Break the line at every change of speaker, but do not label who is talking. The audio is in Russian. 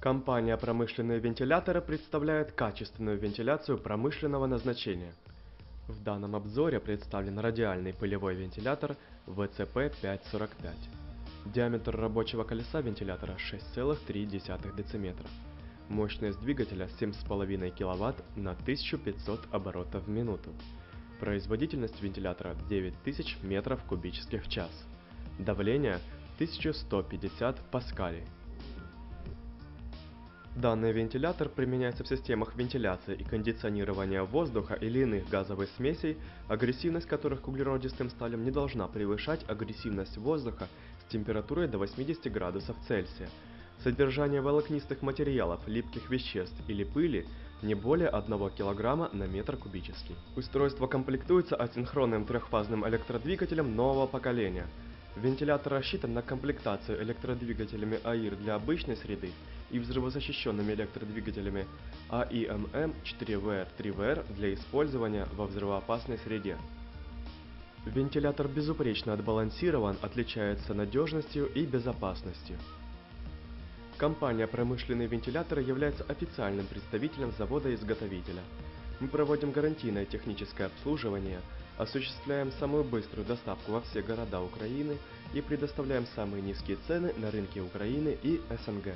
Компания «Промышленные вентиляторы» представляет качественную вентиляцию промышленного назначения. В данном обзоре представлен радиальный пылевой вентилятор VCP-545. Диаметр рабочего колеса вентилятора 6,3 дм. Мощность двигателя 7,5 кВт на 1500 оборотов в минуту. Производительность вентилятора 9000 метров кубических в час. Давление 1150 паскалей. Данный вентилятор применяется в системах вентиляции и кондиционирования воздуха или иных газовых смесей, агрессивность которых к углеродистым сталям не должна превышать агрессивность воздуха с температурой до 80 градусов Цельсия. Содержание волокнистых материалов, липких веществ или пыли не более 1 кг на метр кубический. Устройство комплектуется асинхронным трехфазным электродвигателем нового поколения – Вентилятор рассчитан на комплектацию электродвигателями АИР для обычной среды и взрывозащищенными электродвигателями AIMM 4VR-3VR для использования во взрывоопасной среде. Вентилятор безупречно отбалансирован, отличается надежностью и безопасностью. Компания «Промышленные вентиляторы» является официальным представителем завода-изготовителя. Мы проводим гарантийное техническое обслуживание, осуществляем самую быструю доставку во все города Украины и предоставляем самые низкие цены на рынке Украины и СНГ.